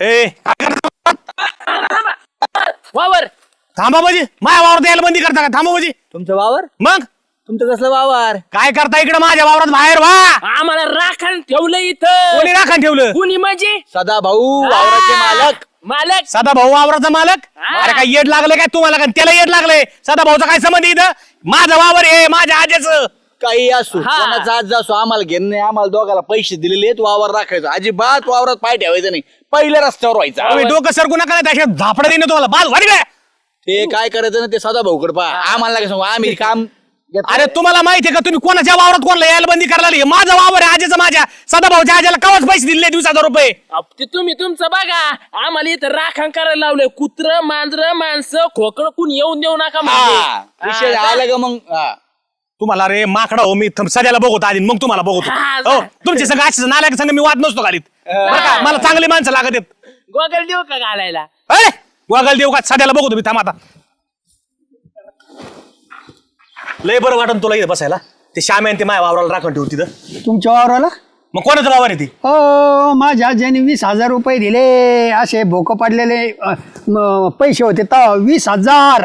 ए. वावर. थांबा बाजी माझ्या वावरात यायला बंदी करता का? थांबा बाजी तुमचं वावर? मग? तुमचं कसलं वावर? काय करता इकडे? माझ्या वावरात बाहेर वा. आम्हाला राखण ठेवलं इथं. कोणी राखण ठेवलं? कुणी म्हणजे? सदा भाऊ वावराचे मालक. मालक. सदा भाऊ वावराचा मालक? हा. अरे काय येड लागलं काय तुम्हाला? का त्याला येड लागलंय. सदा भाऊचा काय संबंध आहे इथं? माझं वावर आहे माझ्या आजेचं काही असो हा. कोणाचा आज असो आम्हाला घेणं नाही आम्हाला दोघाला पैसे दिलेले आहेत वावर राखायचं. अजिबात वावरात पाय ठेवायचं नाही. पहिल्या रस्त्यावर व्हायचं. तुम्ही डोकं सरकू नका त्याच्या झापडं देणं तुम्हाला. बाल वाढ काय ते काय करायचं ना ते सदा भाऊकडे पहा. आम्हाला काय सांगू आम्ही काम घेतलं. अरे तुम्हाला माहिती आहे का तुम्ही कोणाच्या वावरात कोणाला यायला बंदी करायला लागली? माझं वावर आहे आजेचं माझ्या. सदा भाऊच्या आजेला कवाच पैसे दिले वीस हजार रुपये? अप ते तुम्ही तुमचं बघा. आम्हाला इथं राखण करायला लावलंय. कुत्र मांजर माणसं खोकड कुणी येऊन देऊ नका म्हणजे. हा विषय हा, आला का मग? हा. तुम्हाला रे माकडा हो मी थम- सध्याला बघतो आधी मग तुम्हाला बघतो. हा, हो जा. तुमच्या संघ अशीच नाल्याक संघ मी वाद नसतो घालीत. बरं का? मला चांगली माणसं लागत आहेत. गोगल देऊ का घालायला? अरे वागायला देऊ का? सध्याला बघतो मी थांब आता. लय बरं वाटन तुला इथं बसायला. ते श्याम आहे ते माझ्या वावराला राखून ठेवू तिथं. तुमच्या वावराला? मग कोणाचं वावर आहे ती? हो माझ्या आज्याने वीस हजार रुपये दिले. असे भोकं पडलेले अ, म, पैसे होते तर वीस हजार.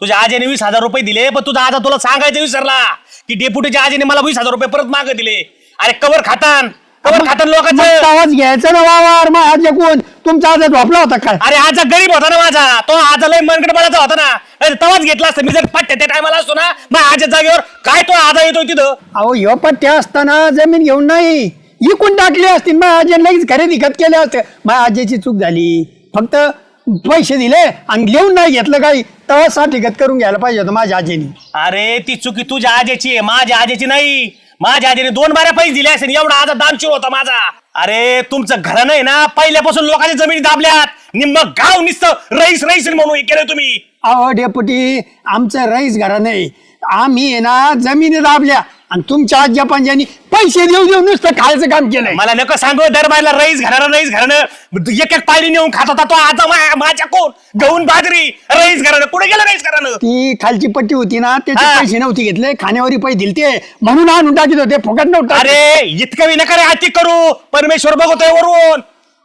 तुझ्या आजीने वीस हजार रुपये दिले पण तुझा आजा तुला सांगायचं विसरला की डेप्युटीच्या आजीने मला वीस हजार रुपये परत माग दिले. अरे कवर खातान कवर खातान मग लोकांचं आवाज घ्यायचा ना वावर मग आज्या कोण तुमचा आजा झोपला होता काय अरे आजा गरीब होता ना माझा. तो आजा लय मनगडपणाचा होता ना. अरे तवाच घेतला असता. मी जर पट्ट्या त्या टायमाला असतो ना मग आजा जागेवर काय तो आजा येतोय तिथं? अहो ह्यो पट्ट्या असताना जमीन घेऊन नाही. इकून टाकली असती मग आजी लगेच खरेदी खत केले असते. माझ्या आजीची चूक झाली. फक्त पैसे दिले आणि लिहून नाही घेतलं काही तेव्हा साठी खत करून घ्यायला पाहिजे होतं माझ्या आजीने. अरे ती चुकी तुझ्या आजेची आहे माझ्या आजेची नाही. माझ्या आजीने दोन बाऱ्या पैसे दिले असेल एवढा आजा दानशूर होता माझा. अरे तुमचं घर नाही ना पहिल्यापासून लोकांच्या जमिनी दाबल्यात. निम्म गाव निसतं रईस रईस म्हणून हे केलं तुम्ही. अहो डेपुटी आमचं रईस घरा नाही. आम्ही आहे ना जमिनी दाबल्या आणि तुमच्या आज्या पंजानी पैसे देऊ देऊ नुसतं खायचं काम केलंय. मला नको सांगू दरबारला रईस घरानं रईस घरानं एक एक पाळी नेऊन खात होता तो आता मा- माझ्या कोण? गहून बाजरी रईस घरानं कुठे गेलं रईस घरानं ती खालची पट्टी होती ना त्याचे हा. पैसे नव्हते घेतले खाण्यावरी पैसे दिलते. म्हणून आणून टाकीत होते फुकट नव्हतं अरे इतकं मी नका रे हाती करू. परमेश्वर बघतोय वरून.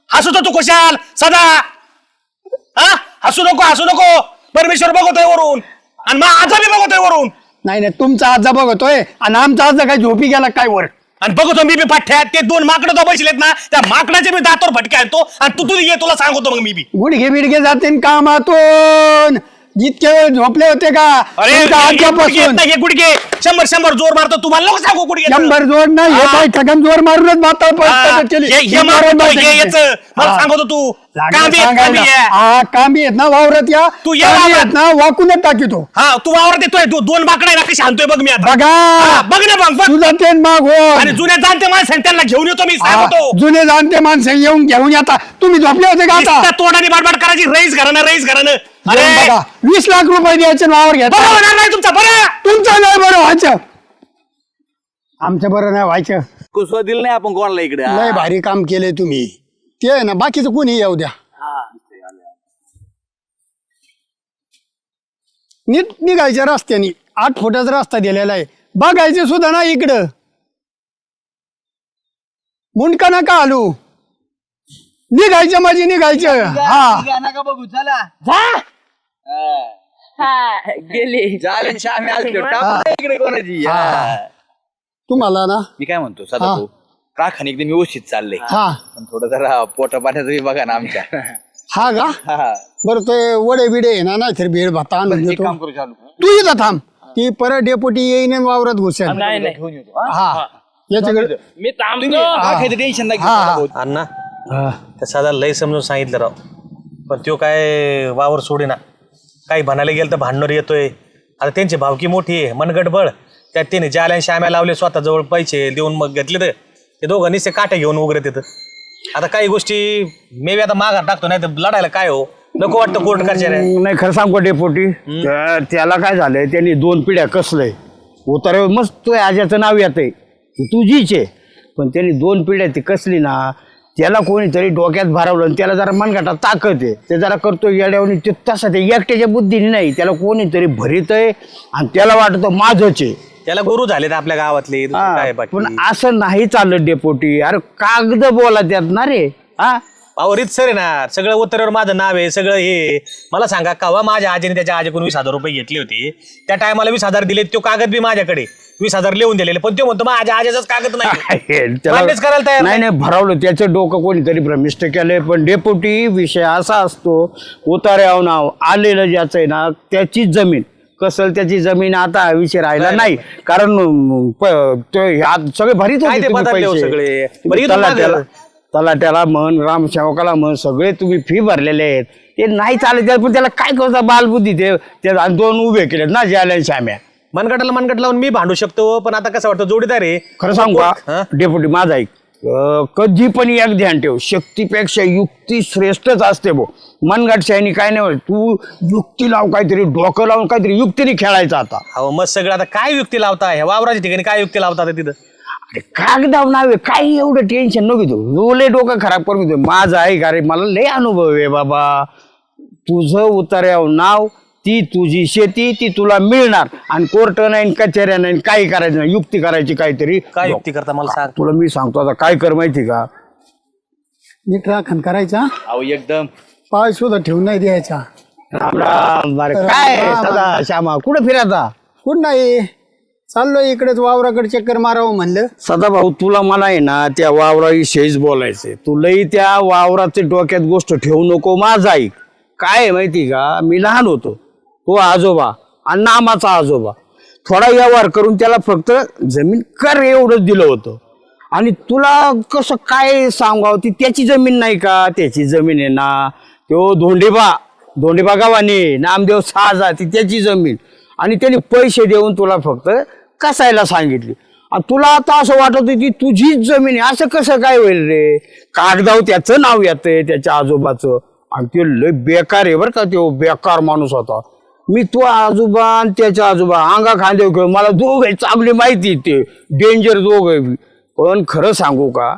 हसू तर तू खुशाल सदा. हा? हसू नको हसू नको. परमेश्वर बघतोय वरून. आणि मग आजा बी बघतोय वरून. नाही नाही तुमचा आजा बघतोय. आणि आमचा आजा काय झोपी गेला काय वर? आणि बघतो मी बी पाठ्यात ते दोन माकडं तो बसलेत ना त्या माकडाचे मी दातोर फटके आणतो आणि तू तुझी ये तुला सांगतो मग मी बी. गुडघे बिडघे जाते कामातून. जितके वेळ झोपले होते का? अरे तुमच्या हे गुडघे आहेत आज्यापासून ना, हे गुडघे शंभर शंभर जोर मारतो तुम्हाला नको सांगू गुडघे शंभर जोर नाही हे हा. काय ठगन जोर मारूनच हा, हे- हे हे याचं. मला सांगतो तू. आहे. हा कांबी आहेत ना वावरात या. तू ये कांबी वावरात. आहेत ना वाकूनच टाकीतो हा तू वावर देतोय तू दोन आहे ना कशी आणतोय बघ मी आता. हा, बघा बघ ना मग बघ. तुझा तेन माग हो आणि जुन्या जाणते माणसं त्यांना घेऊन येतो मी हा, सांगतो. जुने जाणते माणसं येऊन घेऊन येता. तुम्ही झोपले होते का आता? तोंडाने बाडबाड करायची रईस घरानं रईस घरानं. अरे! येऊन बघा. वीस लाख रुपये द्यायचे वावर घ्या. बरं होणार नाही तुमचा बरं! तुमचं नाही बरं व्हायचं. आमचं बरं नाही व्हायचं. कुसवा दिलं नाही आपण कोणाला इकडे? लय भारी काम केलंय तुम्ही. ते आहे ना बाकीचं कोणी येऊ द्या. नीट निघायच्या रस्त्याने. आठ फुटाचा रस्ता दिलेला आहे. बघायचे सुद्धा ना इकडं. मुंडका नका आलू. निघायचं म्हणजे निघायचं. हा. नका बघू. चला. हा. गेले. झाले नाही इकडे कोणाची? हा. तुम्हाला ना? मी काय म्हणतो सदा. भाऊ राखण एकदम व्यवस्थित चाललंय. हा. पण थोडं जरा पोटा पाण्याचं बघा ना आमच्या. हा का? हा. बरं ते वडे बिडे आहे ना नाहीतर भेळ भात आणून एक देतो. काम करू चालू तू इथं थांब. ती परत डेपोटी येईन आणि वावरात घुसेल. नाही नाही. घेऊन येतो हा? हा. याच्याकडे मी थांबतो. टेन्शन नाही घेऊ हा. सदा भाऊ. अण्णा त्या साधा लय समजून सांगितलं राव. पण तो काय वावर सोडेना काही म्हणायला गेलं तर भांडणं येतोय. आता त्यांची भावकी मोठी आहे मनगट बळ त्यात त्याने ज्याला श्याम्या लावले स्वतः जवळ पैसे देऊन मग घेतले तर ते दोघं निसे काटे घेऊन उघडे तिथं आता काही गोष्टी मे बी आता माघार टाकतो नाही तर लढायला काय हो? नको वाटतं कोर्ट कचेऱ्या नाही खरं सांगू डेपोटी त्या- त्याला काय झालंय त्यांनी दोन पिढ्या कसलंय? उतार मस्त तो आज्याचं नाव येत आहे ती तुझीच आहे. पण त्यांनी दोन पिढ्या ती कसली ना त्याला कोणीतरी डोक्यात भरवलं आणि त्याला जरा मनगटात ताकद आहे. ते जरा करतो येड्यावनी ते तसं ते एकट्याच्या बुद्धीने नाही. त्याला कोणीतरी भरीत आहे आणि त्याला वाटतं माझंच आहे. त्याला गुरु झालेत आपल्या गावातले दुसरं हा, काय बाकी पण असं नाही चाललं डेपोटी. अरे कागद बोला त्यात ना रे. हा? वावर सर आहे ना सगळं उत्तरेवर माझं नाव आहे सगळं हे मला सांगा कवा माझ्या आजीने त्याच्या आजीकडून वीस हजार रुपये घेतले होते? त्या टायमाला वीस हजार दिले तो कागद बी माझ्याकडे. वीस हजार लिहून दिलेले पण तो म्हणतो माझ्या आजीचाच कागद नाही. मान्यच करायला तयार नाही नाही. भरावलं. त्याचं डोकं कोणीतरी भ्रमिष्ट केलंय पण डेपुटी विषय असा असतो उतार्याव नाव आलेलं ज्याचं आहे ना त्याचीच जमीन. कसल त्याची जमीन आता हा विषय राहिला नाही कारण अं, प- तो ह्या- सगळे भरीत काय होते ते तुम्ही बदलले हो पैसे. सगळे? बरं, इथून मागं. तलाट्याला म्हण रामसेवकाला म्हण सगळे तुम्ही फी भरलेले आहेत. ते नाही चालत त्याला- पण त्याला काय करता बालबुद्धी ते ते आणि दोन उभे केलेत ना ज्याला श्याम्या. मनगटाला मनगट लावून मी भांडू शकतो पण आता कसं वाटतं? जोडीदार आहे. खरं सांगू हा? का डेप्युटी माझा ऐक कधी पण एक ध्यान ठेव. शक्तीपेक्षा युक्ती श्रेष्ठच असते भो मनगट शायनी काय नाही. तू युक्ती लाव काहीतरी डोकं लावून काहीतरी युक्तीने खेळायचं आता. अहो मग सगळं आता काय युक्ती लावता? वावराच्या ठिकाणी काय युक्ती लावता तिथं? अरे कागदाव नावे काही एवढं टेन्शन नको घेऊ. लय डोकं खराब करून घेतो माझं आहे का रे? मला लय अनुभव आहे बाबा. तुझं उतार्याव नाव ती तुझी शेती ती तुला मिळणार. आणि कोर्ट नाही कचेऱ्या नाही काही करायचं नाही. युक्ती करायची काहीतरी. काय युक्ती करता मला सांग. तुला मी सांगतो आता काय कर माहिती का? नीट राखण करायचा. अहो एकदम. पाय सुद्धा ठेवून नाही द्यायचा. राम राम. अरे काय सदा श्यामा कुठं फिरायचा कुठं नाही? चाललोय इकडेच वावराकडे चक्कर मारावं म्हणलं. सदा भाऊ तुला मला आहे ना त्या वावराविषयीच बोलायचंय. तुलाही त्या वावराचे डोक्यात गोष्ट ठेवू नको माझा ऐक. काय आहे माहिती का? मी लहान होतो. तो आजोबा. आणि नामाचा आजोबा. थोडा व्यवहार करून त्याला फक्त जमीन कर एवढंच दिलं होतं. आणि तुला कसं काय सांगावं? ती त्याची जमीन नाही का? त्याची जमीन आहे ना तो धोंडेबा. धोंडेबा गावाने नामदेव सहाजा ती त्याची जमीन. आणि त्याने पैसे देऊन तुला फक्त कसायला सांगितली? आणि तुला आता असं वाटत होतं की तुझीच जमीन आहे. असं कसं काय होईल रे? कागदाव त्याचं नाव येतंय त्याच्या आजोबाचं. आणि ते लय बेकार आहे बरं का तो बेकार माणूस होता. मी तो आजोबा आणि त्याच्या आजोबा अंगा खांदेव खेळ मला दोघे चांगली माहिती ते. डेंजर दोघे पण खरं सांगू का?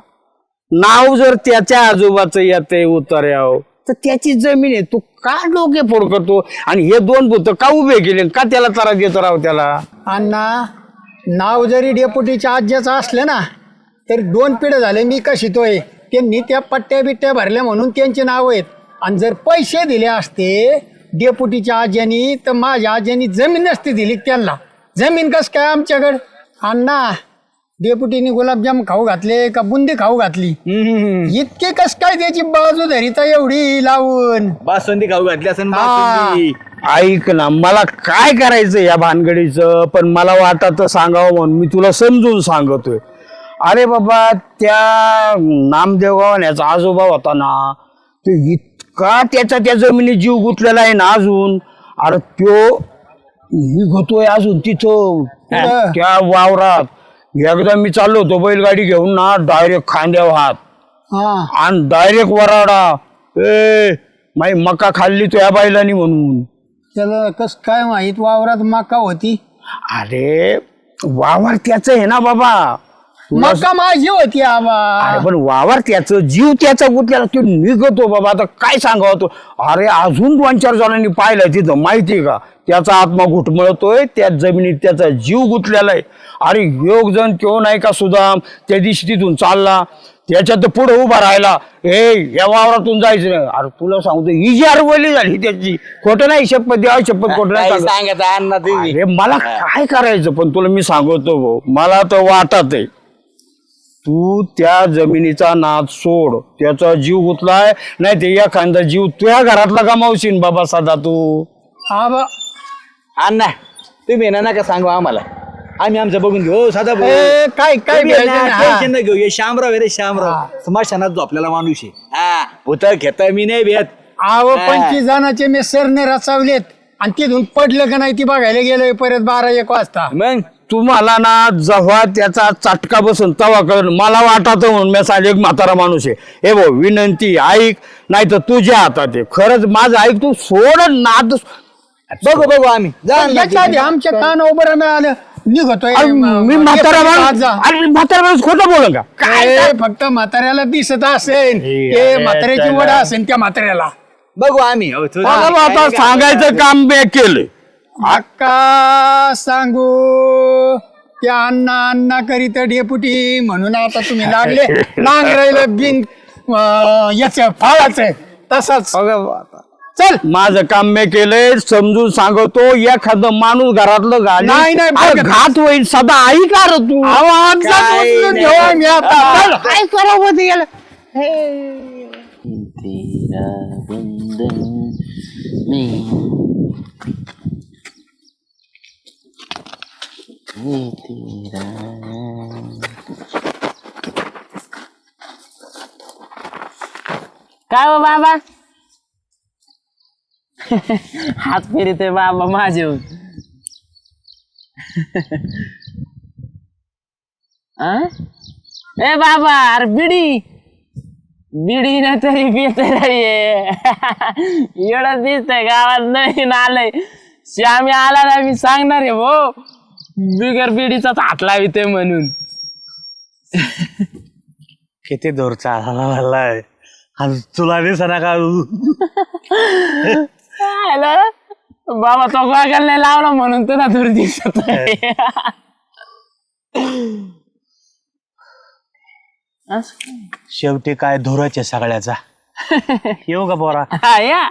नाव जर त्याच्या आजोबाचं येतंय उतार्याव तर त्याची जमीन आहे. तू का डोके फोड करतो? आणि हे दोन भूत का उभे केले का त्याला त्रास देतो राव त्याला? अण्णा नाव जरी डेपुटीच्या आज्याचं असलं ना तरी दोन पिढ्या झाले मी का शितोय त्यांनी त्या पट्ट्या बिट्ट्या भरल्या म्हणून त्यांचे नाव आहेत. आणि जर पैसे दिले असते डेपुटीच्या आज्यानी तर माझ्या आज्यानी जमीन नसती दिली त्यांना. जमीन कस काय आमच्याकडं? अण्णा डेपुटीने गुलाबजाम खाऊ घातले का बुंदी खाऊ घातली? इतके कस काय त्याची बाजू धरिता एवढी लावून? बासुंदी खाऊ घातली असं ऐक ना मला काय करायचं या भानगडीचं? पण मला वाटत सांगावं म्हणून मी तुला समजून सांगतोय. अरे बाबा त्या नामदेव गावाण्याचा आजोबा होता ना तो इतका त्याचा त्या जमिनीत जीव गुंतलेला आहे ना अजून. अरे त्यो निघतोय अजून तिथं? त्या वावरात. एकदा मी चाललो होतो बैलगाडी घेऊन ना डायरेक्ट खांद्यावर हात. आणि डायरेक्ट वराडा. ए माई मका खाल्ली तो या बैलानी म्हणून. त्याला कस काय माहीत? वावरात माका होती. अरे वावर त्याचं आहे ना बाबा. मका माझी होती आबा? अरे पण वावर त्याचं जीव त्याचा गुतलेला तो निघतो बाबा. आता काय सांगावं तो? अरे अजून दोन चार जणांनी पाहिलंय तिथं. माहिती का? त्याचा आत्मा घुटमळतोय त्या जमिनीत त्याचा जीव गुतलेला आहे. अरे योग जण तो नाही का सुदाम? त्या दिवशी तिथून चालला. त्याच्यात पुढे उभा राहिला. हे या वावरातून जायचं नाही. अरे तुला सांगतो ही जी अरवली झाली त्याची. खोटं नाही शपथ द्या शपथ खोटं नाही सांगत. सांगत अण्णा तुम्ही अरे मला काय करायचं? पण तुला मी सांगतो भाऊ मला तर वाटत आहे तू त्या जमिनीचा नाद सोड. त्याचा जीव गुतलाय नाही ते एखादा जीव तुझ्या घरातला गमावशील बाबा सदा तू. आबा अण्णा तुम्ही ना नका सांगू आम्हाला. आम्ही आमचं बघून घेऊ. हो, साधा भाऊ. ए, काय काय तुम्ही ना, हा. टेन्शन नाही घेऊ. हे शामराव आहे रे शामराव स्मशानात झोपलेला माणूस आहे. हा. भूत घेता मी नाही भेट. आव हा. पंचवीस जणांचे मी सरने रचावलेत. आणि तिथून पडलं का नाही ती बघायला गेलोय परत बारा एक वाजता. मग? तुम्हाला ना जेव्हा त्याचा चटका बसून तवा कळ मला वाटत म्हणून मी साधे एक म्हातारा माणूस आहे. हे भाऊ विनंती ऐक नाही तर तुझ्या हातात आहे. खरंच माझं ऐक तू सोड नाद. बघू बघू आम्ही. जा पण अण्णा, याच्या आधी आमच्या कान उभं मिळालं निघतोय. अरे मी म्हातारा माणूस जा. अरे मी म्हातारा माणूस खोटं बोल का? काय फक्त म्हाताऱ्याला दिसत असेल. ए, ते म्हाताऱ्याची वड असेल त्या म्हाताऱ्याला. बघू आम्ही. हो, तुझं- मला बा आता सांगायचं काम मी केलं अक्का सांगू त्या अण्णा अण्णा करीत डेपुटी म्हणून आता तुम्ही लागले नांगरायला बिन याच फळाचं तसंच चल माझं काम मी केलंय समजून सांगतो एखादं माणूस घरातलं घाली नाही, नाही, बघ. घात होईल सदा आई का रे तू आवाज काय उचलून नाही. घेऊ मी आता चल. काय करावं ते याला? तेरा बंधन में मैं तेरा काय हो बाबा? हात फिरते बाबा माझे आ? ए बाबा अरे बिडी. बिडी ना तरी पित नाहीये एवढं दिसतंय गावात नाही आलंय. श्यामी आला ना मी सांगणार आहे भाऊ. बिगर बिडीचाच हात लाविते म्हणून. किती दूर चालला म्हणलाय. आणि तुला दिसना का? आलं बाबा तो गोगल नाही लावला म्हणून तुला दूर दिसत आहे. असं काय? शेवटी काय धुराचे सगळ्याचा. येऊ का बोरा हा या.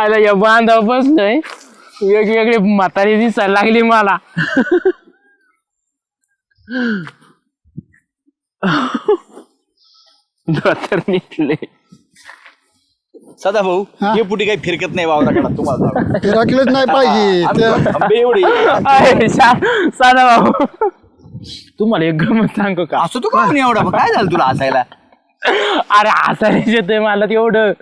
आला या बांधाव बसलोय. वेगवेगळी म्हातारी दिसायला लागली मला. धोतर निघले. सदा भाऊ हे? पुढे काही फिरकत नाही वावराकडे तुम्हाला. सांगतो. फिरकलंच नाही पाहिजे आम्ही आंबे एवढे. अरे, सा- साधा भाऊ. तुम्हाला एक गमत सांगू का? असं तू का एवढा? काय झालं तुला हसायला? अरे हसायला येतंय मला तेवढं.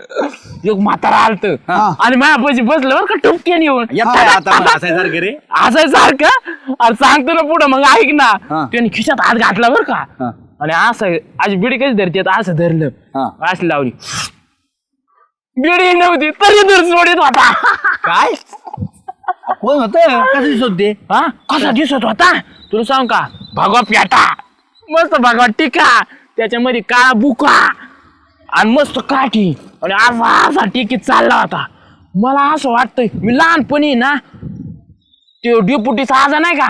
एक म्हातारा आलत. हा. आणि माझ्यापाशी बसलं बरं का टुपक्यान येऊन. आता मग हसायसारखं रे. हसायसारखं अरे सांगतो ना पुढं मग ऐक ना. हा. त्याने खिशात हात घातला बरं का. आणि असं आज बिडी कशी धरते असं धरलं. असं लावली. बिडी नव्हती तरी दूर सोडित होता. काय? कोण होत? कसं दिसत ते हा? कसा दिसत होता? तुला सांग का? भगवा प्याटा. मस्त भगवा टिका. त्याच्यामध्ये काळा बुका आणि मस्त काठी आणि असा असा टिकीत चालला होता. मला असं वाटतंय मी लहानपणी ना ते डेपुटीचा आजा नाही का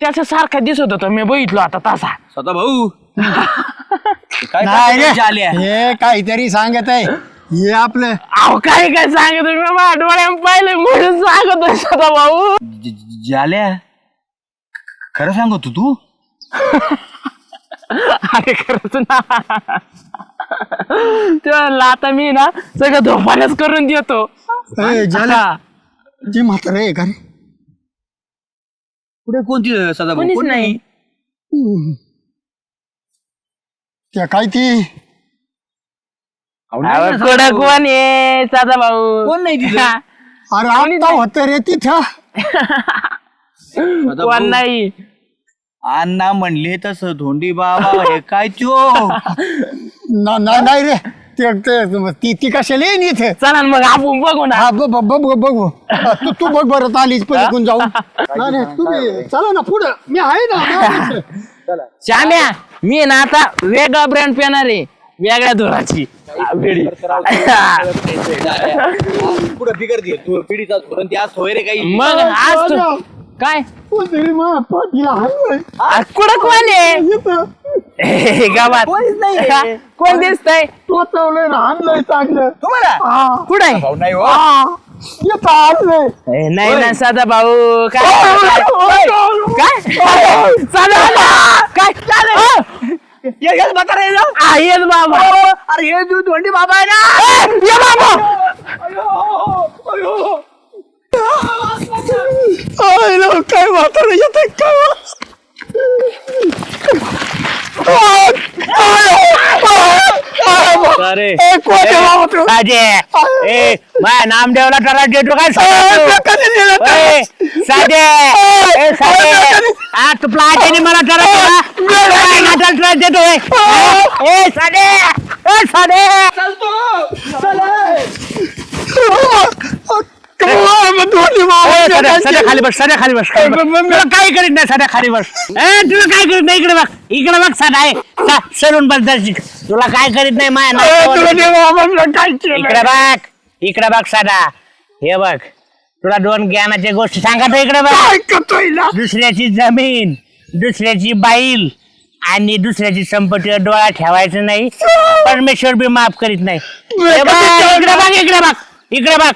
त्याच्या सारखा दिसत होता. मी बघितलो आता तसा. सदा भाऊ काय नाही रे. हे काहीतरी सांगत आहे. हे आपलं अहो काय काय सांगत मी माझ्या पाहिले म्हणून सांगतोय सदा भाऊ. जाल्या खरं सांगतो तू? अरे खरंच ना. तेव्हा आता मी ना सगळं धोपाण्याच करून देतो. ए, झालं. हा. ती म्हातारं आहे का रे? पुढे कोणती सदा कोणीच कोण नाही. त्या काय ती? अहो, कुठं कोण आहे साधा भाऊ कोण नाही तिथं? अरे आता होत रे तिथं. सदा कोण भाऊ, नाही. अण्णा म्हणले तसं धोंडी बाबा हे काय चो ना- ना- नाही रे ते- ते- ती ती कशाला येईन इथे? चला ना मग आपण बघू ना. हा ब- ब- बघू बघू. तू तू बघ बरं आलीच पलीकडून जाऊन. नाही चला ना पुढं. मी आहे ना. श्याम्या मी ना आता वेगळा ब्रँड पेणार आहे. वेगळ्या धुराची. बेडी. पुढे बिगर दे तू पिढीचा धोरण ते आज होय रे काही. मग आज तू काय? कोणतरी मा- पाठीला हाणलंय. आ, कुठं कोण आहे? इथं हे, गावात. कोण दिसतंय टोचवलंय ना हाणलंय चांगलं तुम्हाला? हा. कुठं आहे? भाऊ नाही हो. हा. इथं हाणलंय. ए, नाही ना साधा भाऊ. काय? काय? साधा भाऊ, काय? अ, ये- येस म्हातारा ये ना. आ, येस बाबा अरे हे तू धोंडी बाबा आहे ना. ए, ये बाबा काय म्हातारं येतंय काय अरे ए, कोण आहे बाबा तू? साजे ए माझ्या नामदेवला टरा देतो काय आ तुला आजीने मला त्रास देतोय ए साजे ए साजे काय मग दोन्ही ए, मावळे सध्या खाली बस सध्या खाली बस खाली बस. तुला काही करीत नाही सध्या खाली बस. ए तुला काय करीत नाही? इकडे बघ. इकडे बघ सध्या आहे सा- सरून बस दर्शिक तुला काय करीत नाही माझ्या ए, नावावर. दोन्ही मावळे काय केलं? इकडे बघ इकडे बघ सदा हे बघ तुला दोन ज्ञानाच्या गोष्टी सांगतो इकडे बघ. काय करतोय ना? दुसऱ्याची जमीन दुसऱ्याची बाईल आणि दुसऱ्याची संपत्तीवर डोळा ठेवायचा नाही. परमेश्वर बी माफ करीत नाही. हे बघ, इकडे बघ इकडे बघ इकडे बघ.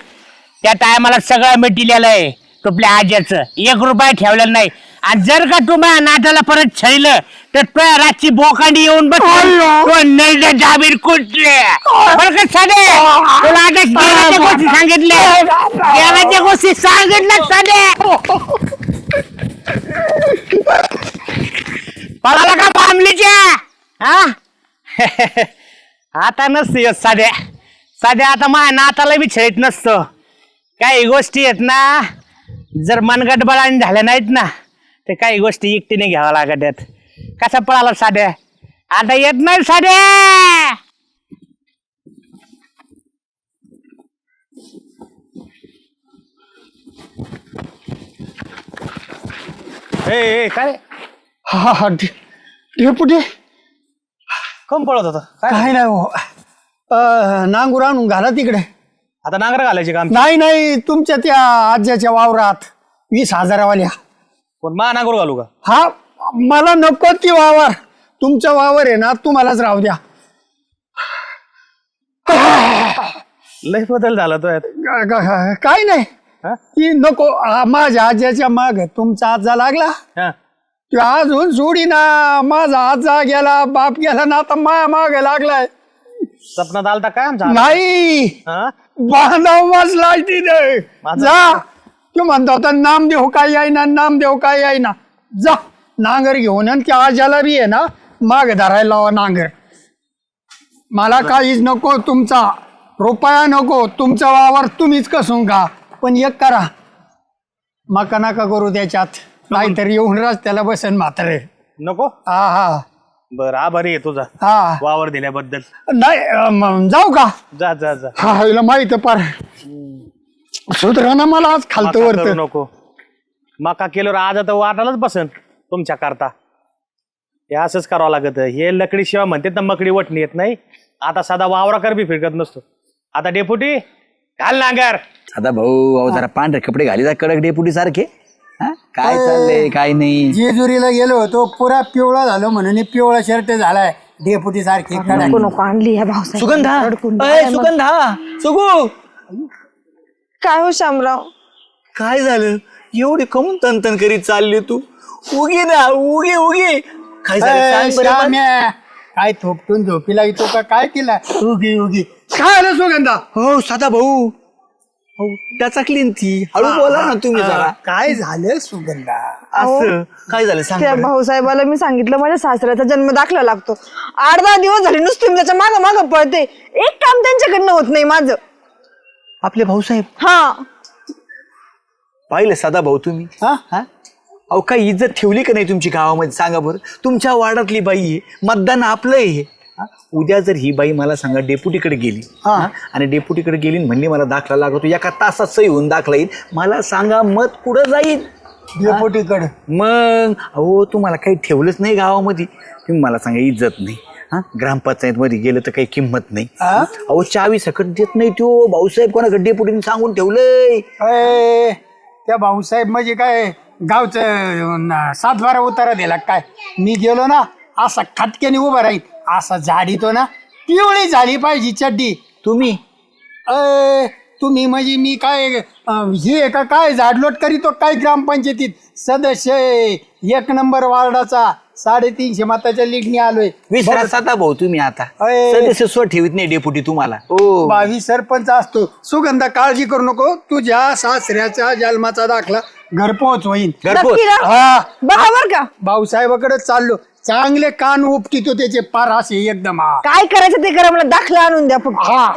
त्या टायमाला सगळं मिटिलेलं आहे. तुपल्या आज्याचं. एक रुपया ठेवलेला नाही. आणि जर का तुम्हाला नाटाला परत छळलं तर तुझ्या रातची बोकांडी येऊन बस तो जाबीर कुठले? बरं का साधे? तुला आता गोष्टी सांगितल्या. देवाच्या गोष्टी सांगितल्या साधे. पळाला का बांधलीच्या हा? आता नसते येत साध्या साध्या आता माझ्या नाताला बी छळीत नसतो. काही गोष्टी आहेत ना. जर मनगटबळाने झाल्या नाहीत ना तर काही गोष्टी एकटीने घ्याव्या लागत आहेत. कसा पळाला साध्या आता येत नाही साध्या ए ए, काय? हा हा डे- डेपुटी. कम पळत होता? काय? काय नाही हो. अं, नांगूर आणून घाला तिकडे. आता नांगर घालायचे काम नाही नाही तुमच्या त्या आज्याच्या वावरात वीस हजारावाल्या. पण मा नांगर घालू का? हा मला नको ती वावर. तुमचा वावर आहे ना तुम्हालाच राहू द्या. लय बदल झाला तो यात. ग- ग- काय नाही. हा? ती नको माझ्या आज्याच्या माग तुमचा आजा लागला. हा. तो अजून सोडी ना माझा आजा गेला बाप गेला ना आता मा माग लागलाय. सपनात आलता काय आमचा नाही. हा? बांधव वाजला तिथे. जा. तू म्हणतो होता नाम देऊ काय यायना नाम देऊ काय यायना. जा. नांगर घेऊन आणि त्या आजाला बी आहे ना माग धरायला लावा नांगर. मला काहीच नको तुमचा. रुपया नको. तुमचा वावर तुम्हीच कसून का पण एक करा. मका नका करू त्याच्यात. नाहीतर येऊन रस्त्याला बसेन म्हातारे. नको? हा हा. बर आभारी आहे तुझा. हा. वावर दिल्याबद्दल. नाही अं, जाऊ का? जा जा जा. हा हिला माहीत आहे पार सुधरा ना मला आज खालतं मका करू वरत नको. मका केल्यावर आज आता वाटायलाच बसन तुमच्या करता हे असंच करावं लागत. हे लकडी शिवाय म्हणते ना मकडी वटणी येत नाही. आता साधा वावराकर बी फिरकत नसतो. आता डेपुटी घाल नांगर. आता भाऊ अहो जरा पांढरे कपडे घाली जा कडक डेपुटी सारखे? काय चाललंय? काय नाही. जेजुरीला गेलो होतो पुरा पिवळा झालो म्हणून पिवळा शर्ट झालाय. डेपुटी सारखी नको नको आणली भाऊसाहेब. सुगंधा. अय, सुगंधा! सुगू! काय हो शामराव? काय झालं? एवढी कमून तनतन करीत चालली तू. उगी ना उगी उगी! काय झालं? सांग बरं मला. श्याम्या, काय थोपटून झोपीला येतो का? काय केला? उगी उगी. काय आलं सुगंधा? हो साधा भाऊ त्याचा क्लीन ती हळू बोला ना तुम्ही जरा. काय झालं सुगंधा? असं काय झालं? सांग त्या बरं. भाऊसाहेबाला मी सांगितलं माझ्या सासऱ्याचा जन्म दाखला लागतो. आठ दहा दिवस झाले नुसते मी त्याच्या मागं मागं पळते. एक काम त्यांच्याकडनं होत नाही माझं. आपले भाऊसाहेब? हा. पाहिलं साधा भाऊ तुम्ही? हा? हा? अहो काही इज्जत ठेवली का नाही तुमची गावामध्ये? सांगा बरं. तुमच्या वार्डातली बाई आहे मतदान आपलं आहे. हे. हा? उद्या जर ही बाई मला सांगा डेपुटीकडे गेली हा? आणि डेपुटीकडे गेली आणि म्हणली मला दाखला लागतो एका तासात सही होऊन दाखला येईल मला सांगा मत कुठं जाईल? डेपुटीकडे मग? अहो तुम्हाला काही ठेवलंच नाही गावामध्ये. तुम्ही मला सांगा इज्जत नाही हा? ग्रामपंचायत मध्ये गेलं तर काही किंमत नाही. अहो चावी सकट देत नाही तो भाऊसाहेब कोणाकडे डेपुटीने सांगून ठेवलंय? अय, त्या भाऊसाहेब म्हणजे काय गावचं सात बारा उतारा दिला काय? मी गेलो ना असा खटक्याने उभा राहील असा झाडीतो ना पिवळी झाली पाहिजे चड्डी. तुम्ही? अय तुम्ही म्हणजे मी काय अं, हे का काय झाडलोट करीतो काय ग्रामपंचायतीत? सदस्य आहे, एक नंबर वार्डाचा साडेतीनशे मताच्या लीडनी आलोय. विसरा साधा भाऊ तुम्ही आता. अय. सदस्य स्व ठेवीत नाही डेपुटी तुम्हाला. हो. बावीस सरपंच असतो. सुगंधा काळजी करू नको. तुझ्या सासऱ्याचा जन्माचा दाखला घरपोच होईल घरपोच नक्की ना? हा. बघा बर का. भाऊसाहेबाकडे चाललो. चांगले कान उपटितो त्याचे पार असे एकदम हा. काय करायचं ते करा मला दाखला आणून द्या फक्त. हा.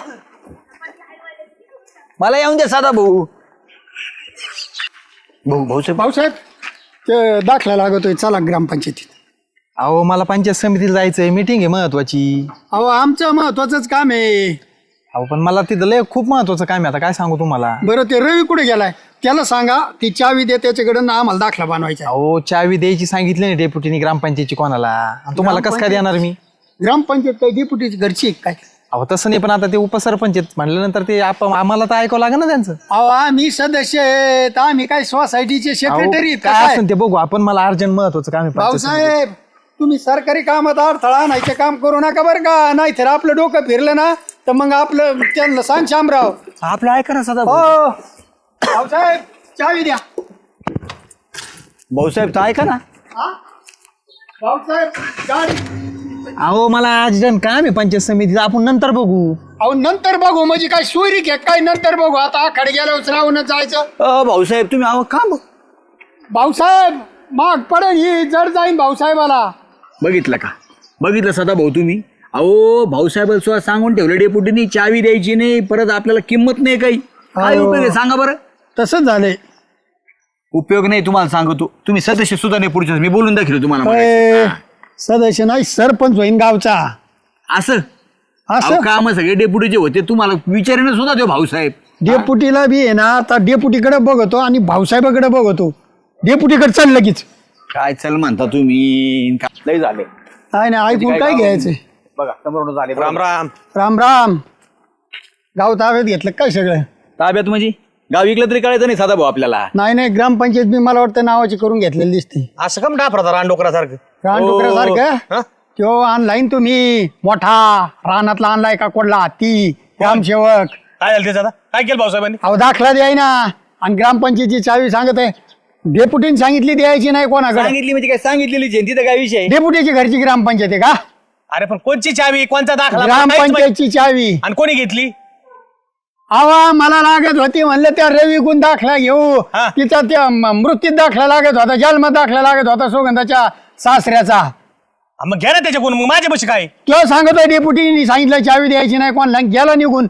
मला येऊन द्या साधा भाऊ. भाऊ भाऊसाहेब भाऊसाहेब ते दाखला लागतोय चला ग्रामपंचायतीत. अहो मला पंचायत समितीला जायचंय मीटिंग आहे महत्वाची. अहो आमचं महत्वाचंच काम आहे. अहो पण मला तिथं लय खूप महत्वाचं काम आहे आता काय सांगू तुम्हाला? बरं ते रवी कुठे गेलाय? त्याला सांगा ती चावी दे त्याच्याकडे ना आम्हाला दाखला बनवायचा अहो चावी द्यायची सांगितली नाही डेप्युटीनी ग्रामपंचायतची कोणाला. आणि तुम्हाला कसं काय देणार मी? ग्रामपंचायत काय डेप्युटीची घरची आहे काय? अहो तसं नाही पण आता ते उपसरपंच आहेत. म्हणल्यानंतर ते आप आम्हाला तर ऐकावं लागेल ना त्यांचं. अहो आम्ही सदस्य आहेत. आम्ही काय सोसायटीचे अहो, सेक्रेटरी काय असेल ते बघू. आपण मला अर्जंट महत्वाचं काम आहे पंचायत समितीत. भाऊसाहेब तुम्ही सरकारी कामात अडथळा आणायचे काम करू नका बरं का. नाही तर आपलं डोकं फिरलं ना तर मग आपलं त्यांना सांग शामराव. आपलं ऐका ना सदा हो. भाऊसाहेब चावी द्या. भाऊसाहेब तर ऐका ना. भाऊसाहेब गाडी अहो मला आज काम आहे पंचायत समितीचं. आपण नंतर बघू. अहो नंतर बघू. म्हणजे काय सोयरी घे काय नंतर बघू? आता आखाडे गेल्यावर श्रावणच जायचं. अ, भाऊसाहेब तुम्ही अहो का बघ- भाऊसाहेब माग पडेल ही जड जाईन भाऊसाहेबाला. बघितलं का? बघितलं सदा भाऊ तुम्ही? अहो भाऊसाहेब सुद्धा सांगून ठेवलं डेपुटीनी चावी द्यायची नाही परत आपल्याला किंमत नाही काही. काय. उपयोग आहे? सांगा बरं. तसंच झालंय. उपयोग नाही तुम्हाला सांगतो. तुम्ही सदस्य सुद्धा नाही पुढच्या मी बोलून दाखवलं तुम्हाला मगाशी. सदस्य नाही सरपंच होईन गावचा. असं? असं? काम सगळे डेपुटीचे होते तुम्हाला विचारेन सुद्धा देऊ भाऊसाहेब. डेपुटीला बी आहे ना आता डेपुटीकडे बघतो आणि भाऊसाहेबाकडे बघतो. डेपुटीकडे चाल लगेच. काय चल म्हणता तुम्ही? काय लय झाले. नाही नाही ऐकून काय घ्यायचं बघा झाले. राम राम. राम राम. गाव ताब्यात घेतलं काय सगळं? ताब्यात म्हणजे? गाव विकलं तरी कळायचं नाही साधा भाऊ आपल्याला. नाही नाही ग्रामपंचायत बी मला वाटतं नावाची करून घेतलेली दिसते. असं कम डाफरा रानडोकरासारखं? रानडुकरासारखं? तो ऑनलाईन तुम्ही मोठा. रानातला आणलाय का कोडला? ती ग्रामसेवक काय झालं त्याचं काय केलं भाऊसाहेबांनी? अहो दाखला द्याय ना. आणि ग्रामपंचायतीची चावी सांगत आहे. डेपुटीने सांगितली द्यायची नाही कोणाकडे. सांगितली म्हणजे काय? सांगितलेली जयंती तर काय विषय डेपुटीची घरची ग्रामपंचायत आहे का? अरे पण कोणची चावी? कोणचा दाखला? मला काहीच माहित- ग्रामपंचायतची चावी. आणि कोणी घेतली? आवा मला लागत होती म्हणलं त्या रवी गुण दाखला घेऊ. हा. तिचा त्या म- मृत्यूत दाखला लागत होता जन्म दाखला लागत होता सुगंधाच्या सासऱ्याचा. हा, मग घ्या ना त्याच्याकडून मग माझ्या पशी काय? तो सांगत आहे डेपुटीने सांगितलं चावी द्यायची नाही कोणाला गेला निघून.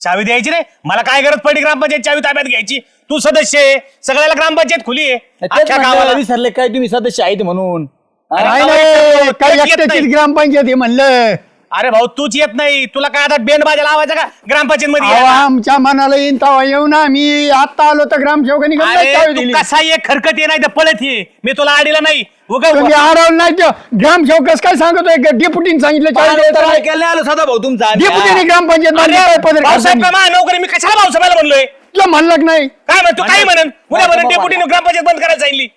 चावी द्यायची रे मला काय गरज पडली ग्रामपंचायत चावी ताब्यात घ्यायची? तू सदस्य आहे सगळ्याला ग्रामपंचायत खुली आहे. अख्ख्या गावाला विसरले काय तुम्ही सदस्य आहेत म्हणून? नाही नाही काही नाही. एकट्याचीच ग्रामपंचायत आहे म्हणलं. अरे भाऊ तूच येत नाही. तुला काय आता बेंड बाजा लावायचा का ग्रामपंचायत मध्ये आमच्या मनाला येईन तेव्हा. येऊ ना मी आता आलो तर ग्रामसेवकांनी चावी दिली. तू कसा ये खरकत ये नाही तर पळत ये. मी तुला आडीला नाही. उगा तुम्ही नाही तो ग्रामसेवकच काय सांगतोय? डेपुटीने सांगितलं चावी द्यायचं नाही. ऐकायला नाही आलं साधा भाऊ तुमचा डेपुटीने ग्रामपंचायत अरे, पदर भाऊसाहेब नोकरी? मी कशाला भाऊसाहेबाला म्हणलोय? तो म्हणलं की नाही? काय म्हणतो काय म्हणन? उद्या म्हणून डेप्युटीने ग्रामपंचायत बंद करायला सांगितली.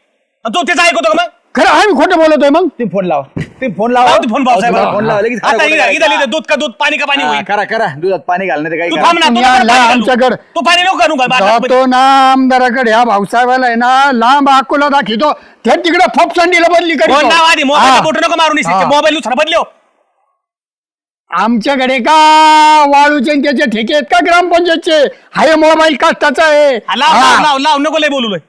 आणि तू त्याचं ऐकतो का मग? खरं आम्ही खोटं बोलतोय मग तुम्ही फोन लावा तुम्ही फोन लावा तू फोन भाऊसाहेब फोन लावा लगेच आता इथं इथं लिहिलं, दूध का दूध पाणी का पाणी होईल करा करा दुधात पाणी घालणार काही तू. थांब ना तू नका पाणी घालू. आमच्याकडं. तू पाणी नको घालू का बाटलीमध्ये? जातो ना आमदाराकडे ह्या भाऊसाहेबाला आहे ना लांब अकोला दाखवतो ते तिकडे फोपसंडीला बदली फोन करीतो. लाव आधी मोबाईल हा. बोट नको मारून हा. मोबाईल दुसरा बदलो आमच्याकडे का वाळूचे आणि त्याचे ठेके आहेत का ग्रामपंचायतचे हाय मोबाईल कष्टाचा आहे लाव हा. लाव लाव लाव नको लय बोलू लय.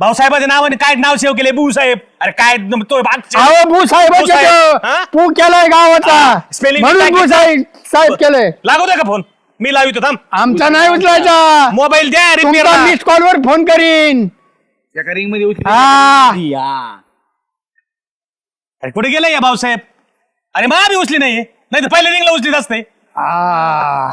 भाऊसाहेबाच्या नावाने काय नाव सेव केले? भाऊ साहेब अरे काय न- तो भाग- अहो भू हा? तो. पू केलाय गावाचा. spelling म्हणून mistake भू साहेब साहेब केलंय. लागू दे का फोन मी लावितो थांब. आमचा नाही उचलायचा. मोबाईल द्या तुमचा रिपेअर मिस कॉलवर फोन करीन. एका रिंगमध्ये उचली. हा. अरे कुठे गेले या भाऊसाहेब? अरे मा बी उचली नाही. नाही तर पहिल्या रिंगला उचलीत असते. आ,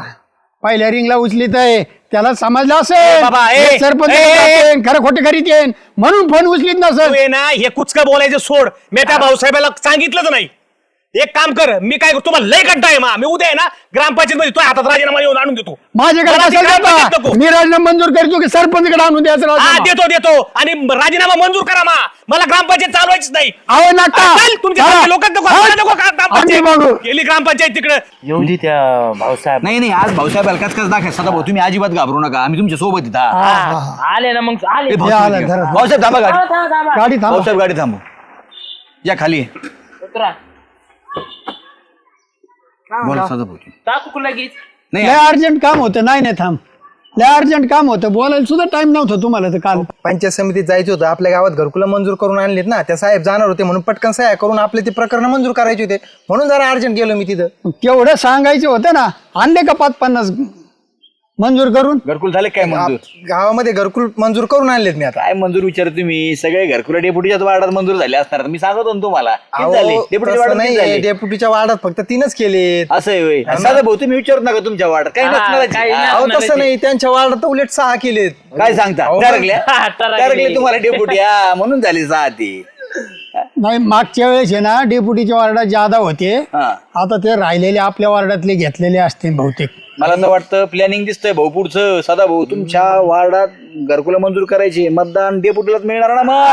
पहिल्या रिंगला उचलीत आहे. त्याला समजलं असेल. बाबा, ए, हे सरपंच ए, ए, जातेन, खरं खोटं करीत येईन. म्हणून फोन उचलीत तू नसेल ये ना हे कुचकं बोलायचं सोड. मी त्या भाऊसाहेबाला सांगितलंच नाही. एक काम कर मी काय करतो तुम्हाला लय कंटा आहे मा. मी उद्या आहे ना ग्रामपंचायत मध्ये तुझ्या हातात राजीनामा येऊन आणून देतो. माझ्याकडे मला ते असेल ग्रामपंचायत का नको. मी राजीनामा मंजूर करतो की सरपंचकडे आणून द्यायचं हा राजीनामा. देतो देतो. आणि राजीनामा मंजूर करा मा. मला ग्रामपंचायत चालवायचीच नाही. अहो नका. चल, तुमच्या. लोक नको. मला नको का आम्ही बघू. ग्रामपंचायत गेली ग्रामपंचायत तिकडे. येऊ दे त्या भाऊसाहेब. नाही नाही आज भाऊसाहेब अलकाच कस दाखवा. सदा भाऊ तुम्ही अजिबात घाबरू नका. आम्ही तुमच्यासोबत येत आहात. आले ना मग आले. ए, भाऊ, आलं, तुम्ही घरात. घ्या. भाऊसाहेब थांबा गाडी गाडी थांबा. भाऊसाहेब गाडी थांबू. या खाली. उतरा. बोला सदा भाऊ. लगेच. नाही लय अर्जंट काम होतं. नाही नाही थांब. लय अर्जंट काम होतं. बोलायला सुद्धा टाइम नव्हता तुम्हाला तर काल. पंचायत समितीत जायचं होतं. आपल्या गावात घरकुला मंजूर करून आणलेत ना. त्या साहेब जाणार होते म्हणून पटकन सह्या करून आपले ते प्रकरण मंजूर करायचे होते. म्हणून जरा अर्जंट गेलो मी तिथं. तेवढं सांगायचं होतं ना. आणले का पाच पन्नास मंजूर करून? घरकुल झाले काय मंजूर? आप- गावामध्ये घरकुल मंजूर करून आणलेत मी आता. काय मंजूर विचार तुम्ही? सगळे घरकुला डेपुटीच्याच वार्डात मंजूर झाले असणार. मी सांगतो ना तुम्हाला. किती अहो, झाले? डेपुटीच्या तसं वार्डात किती नाही झाले? डेप्युटीच्या वार्डात फक्त तीनच केलेत. असं आहे होय. साधा भाऊ तुम्ही विचारत नका तुमच्या वार्डात. हा, काही आहे. नाही. हा, तसं नाही. त्यांच्या वार्डात तर उलट सहा केलेत. काय सांगता? अहो, हा. टरकले तुम्हाला डेपुटी हा म्हणून झाली सहा ती. नाही मागच्या वेळेस आहे ना डेप्युटीच्या वार्डात जादा होते. हा. आता ते राहिलेले आपल्या वार्डातले घेतलेले असतील बहुतेक. मला तर वाटतं प्लॅनिंग दिसतंय भाऊ पुढचं. सदा भाऊ तुमच्या वार्डात घरकुला मंजूर करायची. मतदान डेपुटीलाच मिळणार ना मग?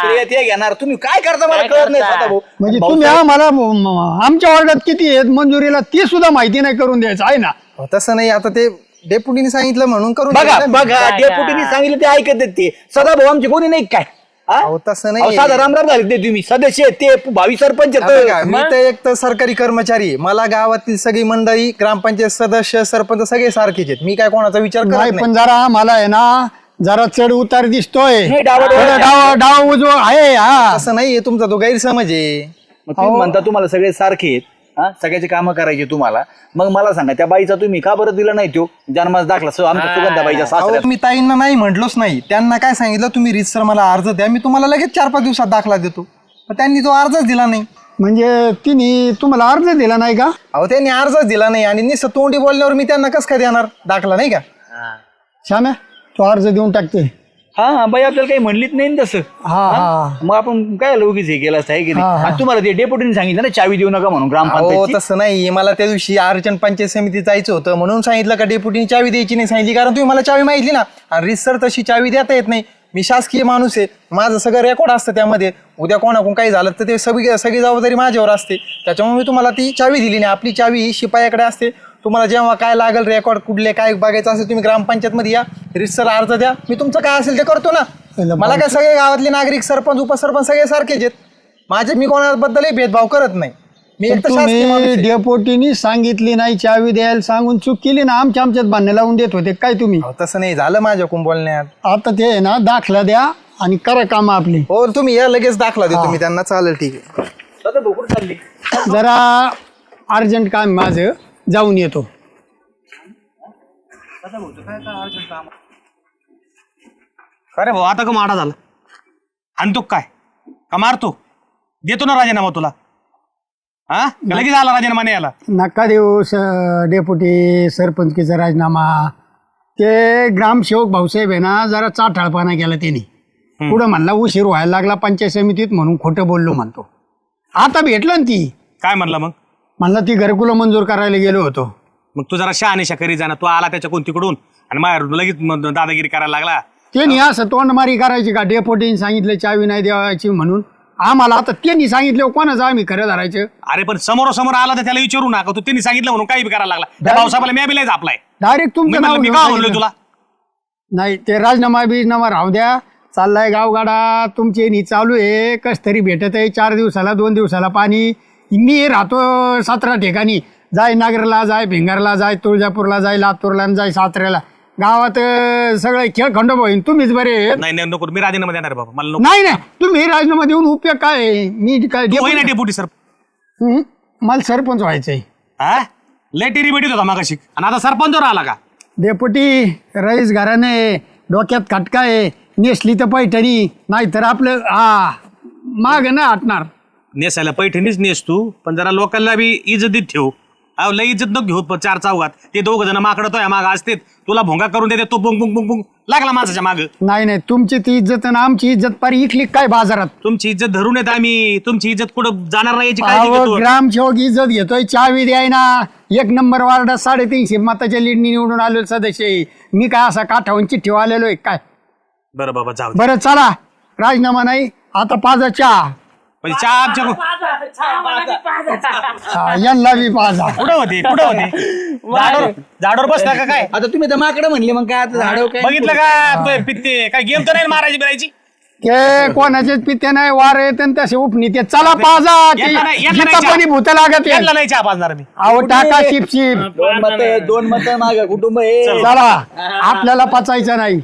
श्रेय ते घेणार. तुम्ही काय करता मला काय कळत नाही करता? स्वतः भाऊ. म्हणजे तुम्ही साहेब, आम्हाला म- आमच्या वार्डात किती आहेत? मंजुरीला ती सुद्धा माहिती नाही करून द्यायचं आहे ना? अहो, तसं नाही. आता ते डेप्युटीने सांगितलं म्हणून करून बघा दिलं ना मी. बघा डेपुटीने सांगितलं ते ऐकत आहेत ते. सदा भाऊ आमचे कोणी नाही काय? हा? अहो, तसं अहो, नाही साधा रामराम तुम्ही. सदस्य आहेत, ते भावी सरपंच आहेत. आता बघा, मी तर एक तर सरकारी कर्मचारी आहे. मला गावातील सगळी मंडळी ग्रामपंचायत सदस्य सरपंच सगळे सारखेच आहेत. मी काय कोणाचा विचार नाही करत पण नाही जरा आम्हाला आहे ना जरा चढ उतार दिसतोय. नाही, डावा-डोळा थोडं डाव डाव उजव आहे हा. असं नाहीये तुमचा तो गैरसमज आहे. मग तुम्ही म्हणता तुम्हाला सगळे सारखे आहेत. हा? सगळ्याचे कामं करायचे तुम्हाला. मग मला सांगा त्या बाईचा तुम्ही का बरं दिला नाही तो जन्मास दाखला सो आमच्या सुगंधाबाईच्या अहो, सासऱ्यात. मी ताईंना नाही म्हटलोच नाही. त्यांना काय सांगितलं तुम्ही रितसर मला अर्ज द्या मी तुम्हाला लगेच चार पाच दिवसात दाखला देतो. पण त्यांनी तो अर्जच दिला नाही. म्हणजे तिने तुम्हाला अर्ज दिला नाही का? अहो त्यांनी अर्जच दिला नाही आणि निस तोंडी बोलल्यावर मी त्यांना कसं काय देणार? दाखला नाही का? श्याम्या तो अर्ज देऊन टाकते. हा हा बाई आपल्याला काही म्हणलीच नाही ना तसं. हा हा? मग आपण काय लगेच हे केलं असतं आहे की हा, नाही? हा. आणि तुम्हाला ते डेप्युटीने सांगितलं ना चावी देऊ नका म्हणून अहो ग्रामपंचायत तसं नाही. मला त्या दिवशी अर्चन पंचायत समितीत जायचं होतं. म्हणून सांगितलं का डेप्युटीने चावी द्यायची नाही सांगितली. कारण तुम्ही मला चावी माहितली ना. आणि रिसर तशी चावी देता येत नाही. मी शासकीय माणूस आहे. माझं सगळं रेकॉर्ड असतं त्यामध्ये. उद्या कोणाकडून काही झालं तर ते सगळी सगळी जबाबदारी माझ्यावर असते. त्याच्यामुळे मी तुम्हाला ती चावी दिली नाही. आपली चावी ही शिपायाकडे असते. तुम्हाला जेव्हा काय लागेल रेकॉर्ड कुठले काय बघायचं असेल तुम्ही ग्रामपंचायतमध्ये या. रिसर अर्ज द्या. मी तुमचं काय असेल ते करतो ना. मला काय सगळे गावातले नागरिक सरपंच उपसरपंच सगळे सारखेच आहेत. माझे मी कोणाबद्दलही भेदभाव करत नाही. मी तुम्ही. डेपोटीनी सांगितली नाही चावी द्यायला सांगून चूक केली ना आमच्या आमच्यात भांडण लावून देत होते. काय तुम्ही? तसं नाही झालं माझ्याकडून बोलण्यात आता ते आहे ना दाखला द्या आणि करा काम आपली. हो तुम्ही या लगेच दाखला देतो मी त्यांना. चालेल ठीक आहे. जरा अर्जंट काम माझं. जाऊन येतो. अरे भाऊ आता का माडा झाला? आणतो काय? का मारतो? देतो ना राजीनामा तुला. हा? का लगेच आला राजीनामा नाही आला नका देऊ स डेपुटी सरपंचकीचा राजीनामा. ते ग्रामसेवक भाऊसाहेब आहे ना जरा चाठाळपणा केला त्यांनी. पुढं म्हणला उशीर व्हायला लागला पंचायत समितीत म्हणून खोटं बोललो म्हणतो. आता भेटलं ना ती. काय म्हणला मग? म्हणला ती घरकुलं मंजूर करायला गेलो होतो. मग तू जरा शहानिशा करी जाणार तू आला त्याच्याकडून तिकडून आणि माझ्यावर लगेच दादागिरी करायला लागला. त्यांनी असं तोंडमारी करायची का? डेपोटीने सांगितलं चावी नाही द्यायची म्हणून. आम्हाला आता त्यांनी सांगितलं कोणाचं आम्ही खरं धरायचं? अरे पण समोरासमोर आला तर त्याला विचारू नका. तू त्यांनी सांगितलं म्हणून काही बी करायला लागला. त्या भाऊसाहेबाला मी बिलायच आपलाय डायरेक्ट मी तुमचं म्हणलं नाव मी घेऊन का म्हणलो. तुला? नाही ते राजीनामा बिजनामा राहू द्या. चाललाय गावगाडा तुमची नी चालू आहे. कस तरी भेटत आहे चार दिवसाला दोन दिवसाला पाणी. मी राहतो सतरा ठिकाणी. जाय नागरला जाय भिंगारला जाय तुळजापूरला जाय लातूरला आणि जाय साताऱ्याला. गावात सगळे खेळ खंडोबा होईन तुम्हीच बरे आहेत. नाही नाही नको मी राजीनामा देणार बाबा. मला नको. नाही नाही तुम्ही राजीनामा देऊन उपयोग काय आहे? मी काय तू होई ना डेपुटी- डेपुटी सर हं? मला सरपंच व्हायचंय. हा लय टेरी भेटीत होता मागाशी. आणि आता सरपंचवर आला का? डेपुटी रईस घराने डोक्यात खटका आहे नेसली तर पैठणी नाहीतर आपलं हा माग ना हटणार. नेसायला पैठणीच नेस तू पण जरा लोकांना बी इज्जतीत ठेव. अहो लय इज्जत नको घेऊ प- चार चौघात. ते दोघ जण माकडतोय माग असते तुला भोंगा करून देते तो बुंग बुंग बुंग बुंग लागला माणसाच्या माग. नाही नाही तुमची ती इज्जत आणि आमची इज्जत पारी इकली काय बाजारात? तुमची इज्जत धरून येत आम्ही. तुमची इज्जत कुठं जाणार नाही याची काळजी अहो, घेतो. ग्रामसेवक इज्जत घेतोय चावी द्याय ना. एक नंबर वार्डात साडेतीनशे मताच्या लीडनी निवडून आलेलो सदस्य आहे. मी काय असा काठावून चिठ्ठी आलेलो आहे काय? बरं बाबा जाऊ दे. बरं चला. राजीनामा नाही. आता पाजा चहा. म्हणजे चहा आमच्या हा, यांना बी पाजा कुठं होते? कुठं होते? झाडावर झाडावर बसला का काय? आता तुम्ही तर माकडे म्हणले मग काय आता झाडं काय? बघितलं का? पित्ते काय गेम तर नाही ना मारायची बिरायची? ते कोणाचेच पित्ते नाही वार येत आणि तसे उपनी ते चला पाजा यांना नाही- यांना नाही जिथं चहा. कोणी भूत लागत. यांना नाही चहा पाजणार मी. अहो टाका शिप शिप. दोन मत दोन मत माग कुटुंब आहे. चला. आपल्याला पचायचं नाही.